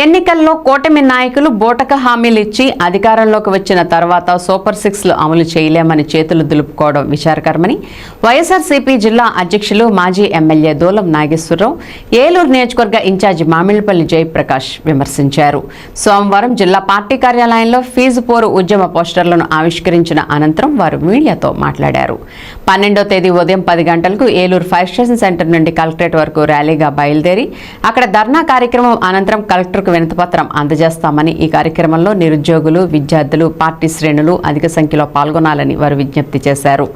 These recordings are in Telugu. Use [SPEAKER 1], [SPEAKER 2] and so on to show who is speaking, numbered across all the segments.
[SPEAKER 1] ఎన్నికల్లో కూటమి నాయకులు బోటక హామీలు ఇచ్చి అధికారంలోకి వచ్చిన తర్వాత సూపర్ సిక్స్లు అమలు చేయలేమని చేతులు దులుపుకోవడం విచారకరమని వైఎస్ఆర్సీపీ జిల్లా అధ్యక్షులు మాజీ ఎమ్మెల్యే దూలం నాగేశ్వరరావు ఏలూరు నియోజకవర్గ ఇన్ఛార్జి మామిళ్ళపల్లి జయప్రకాష్ విమర్శించారు. సోమవారం జిల్లా పార్టీ కార్యాలయంలో ఫీజు పోరు ఉద్యమ పోస్టర్లను ఆవిష్కరించిన అనంతరం వారు మీడియాతో మాట్లాడారు. పన్నెండో తేదీ ఉదయం పది గంటలకు ఏలూరు ఫైర్ స్టేషన్ సెంటర్ నుండి కలెక్టరేట్ వరకు ర్యాలీగా బయలుదేరి అక్కడ ధర్నా కార్యక్రమం అనంతరం కలెక్టర్ ప్రజలకు వినతిపత్రం అందజేస్తామని ఈ కార్యక్రమంలో నిరుద్యోగులు విద్యార్థులు పార్టీ శ్రేణులు అధిక సంఖ్యలో పాల్గొనాలని వారు విజ్ఞప్తి చేశారు.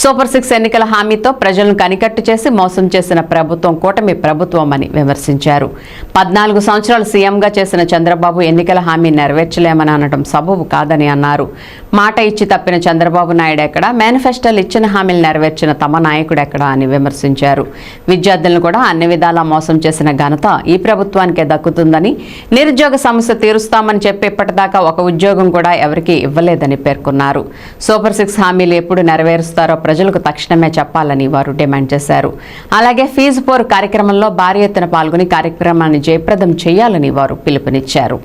[SPEAKER 1] సూపర్ సిక్స్ ఎన్నికల హామీతో ప్రజలను కనికట్టు చేసి మోసం చేసిన ప్రభుత్వం కూటమి ప్రభుత్వం అని విమర్శించారు. పద్నాలుగు సంవత్సరాలు సీఎంగా చేసిన చంద్రబాబు ఎన్నికల హామీ నెరవేర్చలేమని అనడం సబబు కాదని అన్నారు. మాట ఇచ్చి తప్పిన చంద్రబాబు నాయుడు ఎక్కడ? మేనిఫెస్టోలు ఇచ్చిన హామీలు నెరవేర్చిన తమ నాయకుడు ఎక్కడా అని విమర్శించారు. విద్యార్థులను కూడా అన్ని విధాలా మోసం చేసిన ఘనత ఈ ప్రభుత్వానికే దక్కుతుందని నిరుద్యోగ సమస్య తీరుస్తామని చెప్పి ఇప్పటిదాకా ఒక ఉద్యోగం కూడా ఎవరికీ ఇవ్వలేదని పేర్కొన్నారు. సూపర్ సిక్స్ హామీలు ఎప్పుడు నెరవేరుస్తారో ప్రజలకు తక్షణమే చెప్పాలని వారు డిమాండ్ చేశారు. అలాగే ఫీజు పోరు కార్యక్రమంలో భారీ ఎత్తున పాల్గొని కార్యక్రమాన్ని జయప్రదం చేయాలని వారు పిలుపునిచ్చారు.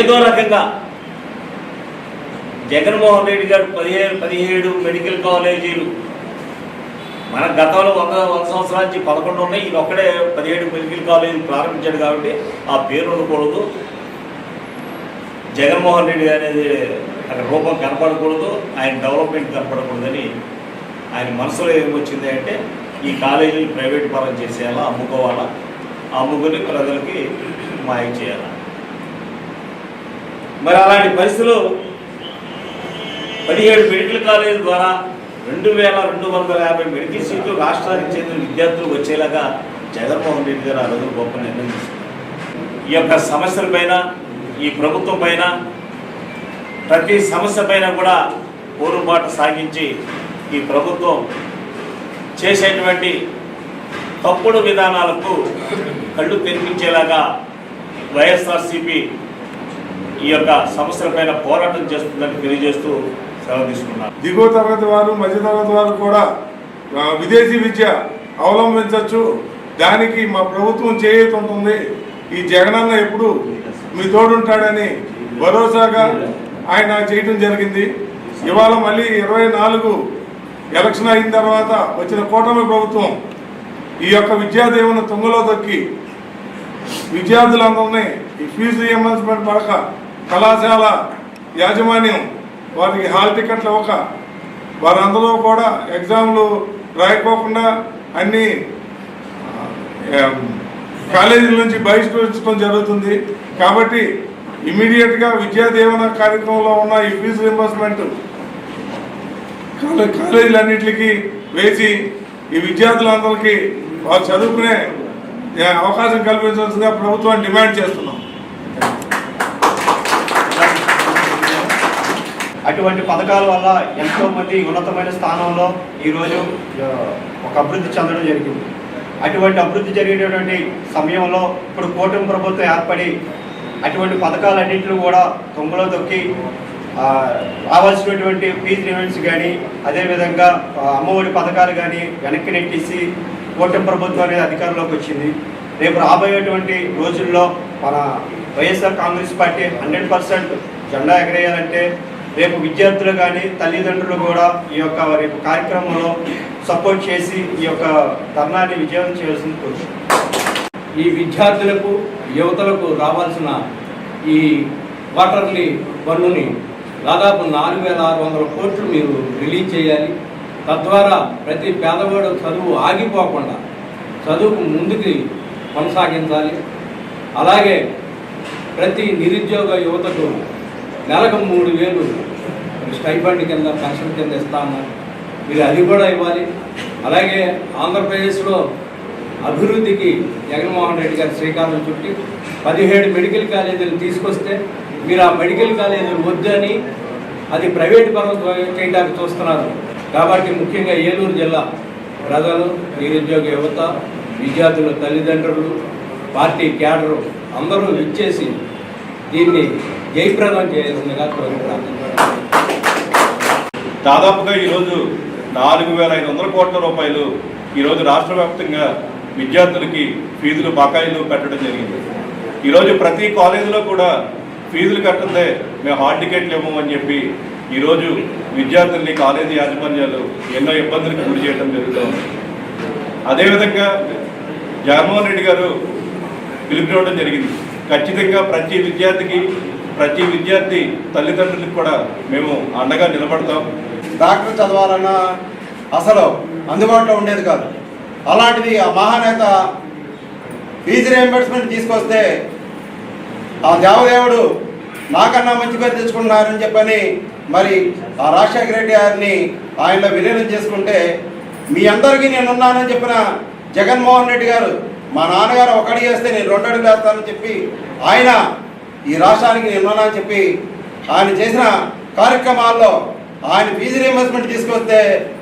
[SPEAKER 2] ఏదో రకంగా జగన్మోహన్ రెడ్డి గారు పదిహేడు పదిహేడు మెడికల్ కాలేజీలు మన గతంలో వంద వంద సంవత్సరాల నుంచి పదకొండు ఉన్నాయి. ఇది ఒక్కడే పదిహేడు మెడికల్ కాలేజీలు ప్రారంభించాడు కాబట్టి ఆ పేరు ఉండకూడదు జగన్మోహన్ రెడ్డి అనేది అక్కడ రూపం కనపడకూడదు ఆయన డెవలప్మెంట్ కనపడకూడదని ఆయన మనసులో ఏమొచ్చింది అంటే ఈ కాలేజీలు ప్రైవేట్ పరం చేసేయాలా అమ్ముకోవాలా? అమ్ముకుని ప్రజలకి మాయం చేయాలా? మరి అలాంటి పరిస్థితులు పదిహేడు మెడికల్ కాలేజీల ద్వారా రెండు వేల రెండు వందల యాభై మెడికల్ సీట్లు రాష్ట్రానికి చెందిన విద్యార్థులు వచ్చేలాగా జగన్మోహన్ రెడ్డి గారు ఆ రోజు గొప్ప నిర్ణయం తీసుకున్నారు. ఈ యొక్క సమస్యల పైన ఈ ప్రభుత్వం పైన ప్రతి సమస్య పైన కూడా పోరుబాటు సాగించి ఈ ప్రభుత్వం చేసేటువంటి తప్పుడు విధానాలకు కళ్ళు తెరిపించేలాగా వైఎస్ఆర్సీపీ ఈ యొక్క సమస్యలపైన పోరాటం చేస్తుందని తెలియజేస్తూ సెలవు
[SPEAKER 3] దిగువ తరగతి వారు మధ్య తరగతి వారు కూడా విదేశీ విద్య అవలంబించవచ్చు దానికి మా ప్రభుత్వం చేయూత ఉంటుంది. ఈ జగనన్న ఎప్పుడు మీ తోడుంటాడని భరోసాగా ఆయన చేయటం జరిగింది. ఇవాళ మళ్ళీ ఇరవై నాలుగు ఎలక్షన్ అయిన తర్వాత వచ్చిన కూటమి ప్రభుత్వం ఈ యొక్క విద్యాదీవన తుంగలో దొక్కి విద్యార్థులందరినీ ఈ ఫీజు రియంబర్స్మెంట్ పడక కళాశాల యాజమాన్యం వారికి హాల్ టికెట్లు ఇవ్వక వారందరూ కూడా ఎగ్జామ్లు రాయకోకుండా అన్ని కాలేజీల నుంచి బహిష్కరించడం జరుగుతుంది. కాబట్టి ఇమీడియట్గా విద్యా దీవెన కార్యక్రమంలో ఉన్న ఈ ఫీజు రింబర్స్మెంట్ కాలేజీలన్నింటికి వేసి ఈ విద్యార్థులందరికీ వారు చదువుకునే అవకాశం కల్పించాల్సిందిగా ప్రభుత్వాన్ని డిమాండ్ చేస్తున్నాం.
[SPEAKER 4] అటువంటి పథకాల వల్ల ఎంతో మంది ఉన్నతమైన స్థానంలో ఈరోజు ఒక అభివృద్ధి చెందడం జరిగింది. అటువంటి అభివృద్ధి జరిగేటటువంటి సమయంలో ఇప్పుడు కూటమి ప్రభుత్వం ఏర్పడి అటువంటి పథకాలన్నింటిలో కూడా తొంగలో తొక్కి రావాల్సినటువంటి ఫీజు రివెంట్స్ కానీ అదేవిధంగా అమ్మఒడి పథకాలు కానీ వెనక్కి నెట్టేసి కూటమి ప్రభుత్వం అనేది అధికారంలోకి వచ్చింది. రేపు రాబోయేటువంటి రోజుల్లో మన YSR Congress party hundred percent జెండా ఎగరేయాలంటే రేపు విద్యార్థులు కానీ తల్లిదండ్రులు కూడా ఈ యొక్క రేపు కార్యక్రమంలో సపోర్ట్ చేసి ఈ యొక్క ధర్నాన్ని విజయం చేయాల్సింది కోరుతున్నాను
[SPEAKER 5] ఈ విద్యార్థులకు యువతలకు రావాల్సిన ఈ క్వార్టర్లీ పన్నుని దాదాపు నాలుగు వేల ఆరు వందల కోట్లు మీరు రిలీజ్ చేయాలి. తద్వారా ప్రతి పేదవాడు చదువు ఆగిపోకుండా చదువుకు ముందుకి కొనసాగించాలి. అలాగే ప్రతి నిరుద్యోగ యువతకు నెలకు మూడు వేలు స్టైఫండ్ కింద పెన్షన్ కింద ఇస్తామన్నారు మీరు అది కూడా ఇవ్వాలి. అలాగే ఆంధ్రప్రదేశ్లో అభివృద్ధికి జగన్మోహన్ రెడ్డి గారు శ్రీకారం చుట్టి పదిహేడు మెడికల్ కాలేజీలు తీసుకొస్తే మీరు ఆ మెడికల్ కాలేజీలు వద్దని అది ప్రైవేట్ పరం చేయడానికి చూస్తున్నారు. కాబట్టి ముఖ్యంగా ఏలూరు జిల్లా ప్రజలు నిరుద్యోగ యువత విద్యార్థుల తల్లిదండ్రులు పార్టీ క్యాడరు అందరూ ఇచ్చేసి దీన్ని జయప్రదం చేయాల్సిందిగా కోరుకుంటున్నాను.
[SPEAKER 6] దాదాపుగా ఈరోజు నాలుగు వేల ఐదు వందల కోట్ల రూపాయలు ఈరోజు రాష్ట్ర వ్యాప్తంగా విద్యార్థులకి ఫీజులు బకాయిలు పెట్టడం జరిగింది. ఈరోజు ప్రతి కాలేజీలో కూడా ఫీజులు కట్టందే మేము హాల్ టికెట్లు ఇవ్వము అని చెప్పి ఈరోజు విద్యార్థుల్ని కాలేజీ యాజమాన్యాలు ఎన్నో ఇబ్బందులకు గురి చేయడం జరుగుతుంది. అదేవిధంగా జగన్మోహన్ రెడ్డి గారు పిలుపునివ్వడం జరిగింది. ఖచ్చితంగా ప్రతి విద్యార్థికి ప్రతి విద్యార్థి తల్లిదండ్రులకు కూడా మేము అండగా నిలబడతాం.
[SPEAKER 7] డాక్టర్ చదవాలన్నా అసలు అందుబాటులో ఉండేది కాదు. అలాంటిది ఆ మహానేత ఫీజు రియంబర్స్మెంట్ తీసుకొస్తే ఆ దేవదేవుడు నాకన్నా మంచి పేరు తెచ్చుకుంటున్నారని చెప్పని మరి ఆ రాజశేఖర రెడ్డి గారిని ఆయనలో విలీనం చేసుకుంటే మీ అందరికీ నేను ఉన్నానని చెప్పిన జగన్మోహన్ రెడ్డి గారు మా నాన్నగారు ఒకటి చేస్తే నేను రెండు అడుగులు వేస్తానని చెప్పి ఆయన ఈ రాష్ట్రానికి నేను ఉన్నానని చెప్పి ఆయన చేసిన కార్యక్రమాల్లో ఆయన ఫీజు రియంబర్స్మెంట్ తీసుకొస్తే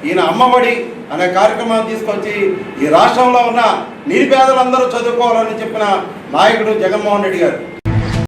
[SPEAKER 7] ఈయన అమ్మఒడి అనే కార్యక్రమాన్ని తీసుకొచ్చి ఈ రాష్ట్రంలో ఉన్న నిరుపేదలందరూ చదువుకోవాలని చెప్పిన నాయకుడు జగన్మోహన్ రెడ్డి గారు.